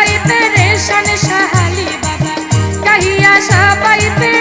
সবাই পেরেশান সাহালি বাবা। কাহিয়া সা পাইতে